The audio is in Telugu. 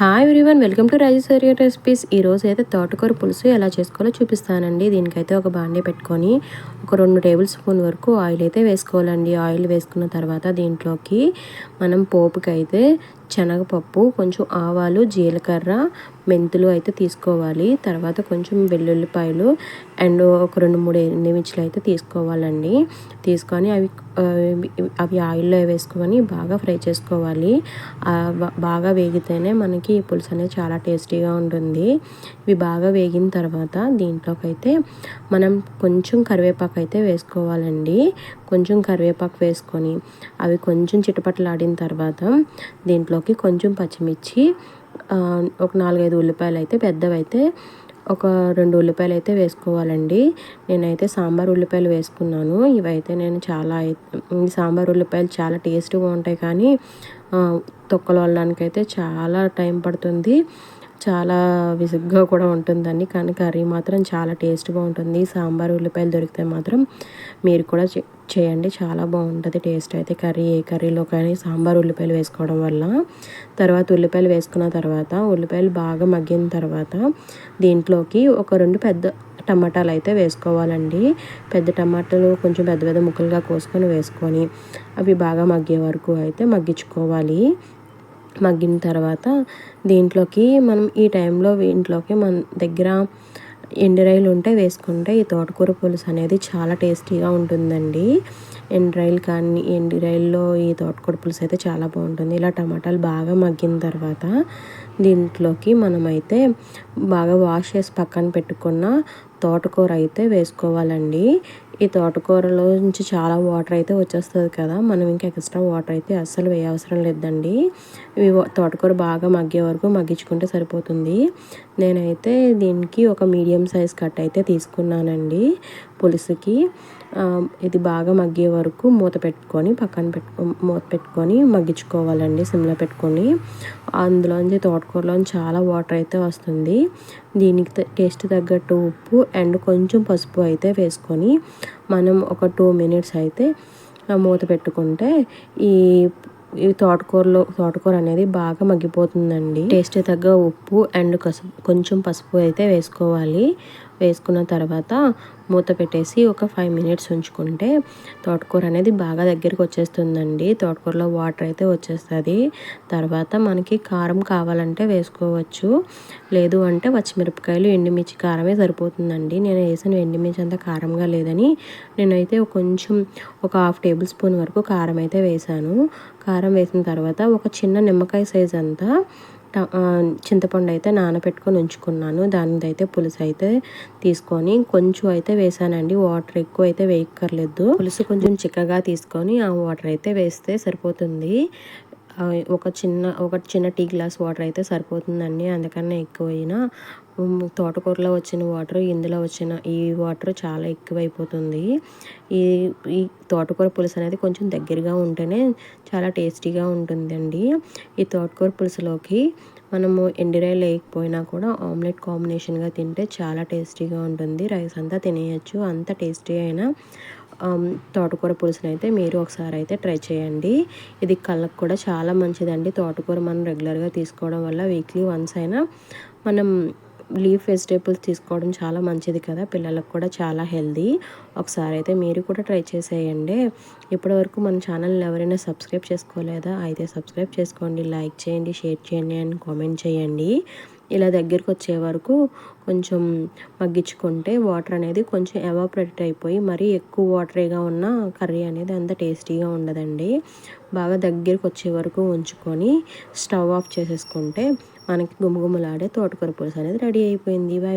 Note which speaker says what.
Speaker 1: Hi everyone welcome to Rajeshwari recipes ఈరోజు అయితే తోటకూర పులుసు ఎలా చేసుకోవాలో చూపిస్తానండి. దీనికైతే ఒక బాండే పెట్టుకొని ఒక రెండు టేబుల్ స్పూన్ వరకు ఆయిల్ అయితే వేసుకోవాలండి. ఆయిల్ వేసుకున్న తర్వాత దీంట్లోకి మనం పోపుకి అయితే శనగపప్పు కొంచెం ఆవాలు జీలకర్ర మెంతులు అయితే తీసుకోవాలి. తర్వాత కొంచెం వెల్లుల్లిపాయలు అండ్ ఒక రెండు మూడు ఎండుమిర్చిలు అయితే తీసుకోవాలండి. తీసుకొని అవి అవి ఆయిల్లో వేసుకొని బాగా ఫ్రై చేసుకోవాలి. బాగా వేగితేనే మనకి ఈ పులుసు అనేది చాలా టేస్టీగా ఉంటుంది. ఇవి బాగా వేగిన తర్వాత దీంట్లోకైతే మనం కొంచెం కరివేపాకు అయితే వేసుకోవాలండి. కొంచెం కరివేపాకు వేసుకొని అవి కొంచెం చిటపట్లాడిన తర్వాత దీంట్లోకి కొంచెం పచ్చిమిర్చి ఒక నాలుగైదు ఉల్లిపాయలు అయితే పెద్దవైతే ఒక రెండు ఉల్లిపాయలు అయితే వేసుకోవాలండి. నేనైతే సాంబార్ ఉల్లిపాయలు వేసుకున్నాను. ఇవైతే నేను చాలా సాంబార్ ఉల్లిపాయలు చాలా టేస్ట్గా ఉంటాయి కానీ తొక్కలు వల్లడానికి అయితే చాలా టైం పడుతుంది. చాలా విసుగ్గా కూడా ఉంటుందండి. కానీ కర్రీ మాత్రం చాలా టేస్ట్గా ఉంటుంది. సాంబార్ ఉల్లిపాయలు దొరికితే మాత్రం మీరు కూడా చేయండి. చాలా బాగుంటుంది టేస్ట్ అయితే. కర్రీ ఏ కర్రీలో కానీ సాంబార్ ఉల్లిపాయలు వేసుకోవడం వల్ల. తర్వాత ఉల్లిపాయలు వేసుకున్న తర్వాత ఉల్లిపాయలు బాగా మగ్గిన తర్వాత దీంట్లోకి ఒక రెండు పెద్ద టమాటాలు అయితే వేసుకోవాలండి. పెద్ద టమాటాలు కొంచెం పెద్ద పెద్ద ముక్కలుగా కోసుకొని వేసుకొని అవి బాగా మగ్గే వరకు అయితే మగ్గించుకోవాలి. మగ్గిన తర్వాత దీంట్లోకి మనం ఈ టైంలో ఇంట్లోకి మన దగ్గర ఎండురాయిలు ఉంటే వేసుకుంటే ఈ తోటకూర పులుసు అనేది చాలా టేస్టీగా ఉంటుందండి. ఎండురాయిలు కానీ ఎండురాయిల్లో ఈ తోటకూర పులుసు అయితే చాలా బాగుంటుంది. ఇలా టమాటాలు బాగా మగ్గిన తర్వాత దీంట్లోకి మనమైతే బాగా వాష్ చేసి పక్కన పెట్టుకున్న తోటకూర అయితే వేసుకోవాలండి. ఈ తోటకూరలో నుంచి చాలా వాటర్ అయితే వచ్చేస్తుంది కదా మనం ఇంకా ఎక్స్ట్రా వాటర్ అయితే అస్సలు వేయవసరం లేదండి. ఇవి తోటకూర బాగా మగ్గే వరకు మగ్గించుకుంటే సరిపోతుంది. నేనైతే దీనికి ఒక మీడియం సైజ్ కట్ అయితే తీసుకున్నానండి. పులుసుకి ఇది బాగా మగ్గే వరకు మూత పెట్టుకొని పక్కన పెట్టు మూత పెట్టుకొని మగ్గించుకోవాలండి సిమ్లో పెట్టుకొని. అందులోంచి తోటకూరలోంచి చాలా వాటర్ అయితే వస్తుంది. దీనికి టేస్ట్ తగ్గట్టు ఉప్పు అండ్ కొంచెం పసుపు అయితే వేసుకొని మనం ఒక టూ మినిట్స్ అయితే మూత పెట్టుకుంటే ఈ ఈ తోటకూరలో తోటకూర అనేది బాగా మగ్గిపోతుందండి. టేస్ట్ తగ్గ ఉప్పు అండ్ కొంచెం పసుపు అయితే వేసుకోవాలి. వేసుకున్న తర్వాత మూత పెట్టేసి ఒక ఫైవ్ మినిట్స్ ఉంచుకుంటే తోటకూర అనేది బాగా దగ్గరికి వచ్చేస్తుందండి. తోటకూరలో వాటర్ అయితే వచ్చేస్తుంది. తర్వాత మనకి కారం కావాలంటే వేసుకోవచ్చు. లేదు అంటే పచ్చిమిరపకాయలు ఎండుమిర్చి కారమే సరిపోతుందండి. నేను వేసిన ఎండుమిర్చి అంత కారంగా లేదని నేనైతే కొంచెం ఒక హాఫ్ టేబుల్ స్పూన్ వరకు కారం అయితే వేసాను కారం వేసిన తర్వాత ఒక చిన్న నిమ్మకాయ సైజ్ అంతా చింతపండు అయితే నానబెట్టుకొని ఉంచుకున్నాను. దానిదైతే పులుసు అయితే తీసుకొని కొంచెం అయితే వేసానండి. వాటర్ ఎక్కువ అయితే వేయక్కర్లేదు. పులుసు కొంచెం చిక్కగా తీసుకొని ఆ వాటర్ అయితే వేస్తే సరిపోతుంది. ఒక చిన్న ఒక చిన్న టీ గ్లాస్ వాటర్ అయితే సరిపోతుందండి. అందుకనే ఎక్కువైనా తోటకూరలో వచ్చిన వాటర్ ఇందులో వచ్చిన ఈ వాటర్ చాలా ఎక్కువైపోతుంది. ఈ ఈ తోటకూర పులుసు అనేది కొంచెం దగ్గరగా ఉంటేనే చాలా టేస్టీగా ఉంటుందండి. ఈ తోటకూర పులుసులోకి మనము ఎండిరాయి లేకపోయినా కూడా ఆమ్లెట్ కాంబినేషన్గా తింటే చాలా టేస్టీగా ఉంటుంది. రైస్ అంతా తినేయచ్చు. అంత టేస్టీ అయినా తోటకూర పులుసుని అయితే మీరు ఒకసారి అయితే ట్రై చేయండి. ఇది కళ్ళకు కూడా చాలా మంచిదండి. తోటకూర మనం రెగ్యులర్గా తీసుకోవడం వల్ల వీక్లీ వన్స్ అయినా మనం లీఫ్ వెజిటేబుల్స్ తీసుకోవడం చాలా మంచిది కదా. పిల్లలకు కూడా చాలా హెల్దీ. ఒకసారి అయితే మీరు కూడా ట్రై చేసేయండి. ఇప్పటివరకు మన ఛానల్ని ఎవరైనా సబ్స్క్రైబ్ చేసుకోలేదా? అయితే సబ్స్క్రైబ్ చేసుకోండి లైక్ చేయండి షేర్ చేయండి అండ్ కామెంట్ చేయండి. ఇలా దగ్గరకు వచ్చే వరకు కొంచెం మగ్గించుకుంటే వాటర్ అనేది కొంచెం ఎవాపరేట్ అయిపోయి మరీ ఎక్కువ వాటరీగా ఉన్న కర్రీ అనేది అంత టేస్టీగా ఉండదండి. బాగా దగ్గరకు వచ్చే వరకు ఉంచుకొని స్టవ్ ఆఫ్ చేసేసుకుంటే మనకి గుమగుమలాడే తోటకూర పులుసు అనేది రెడీ అయిపోయింది. బాయ్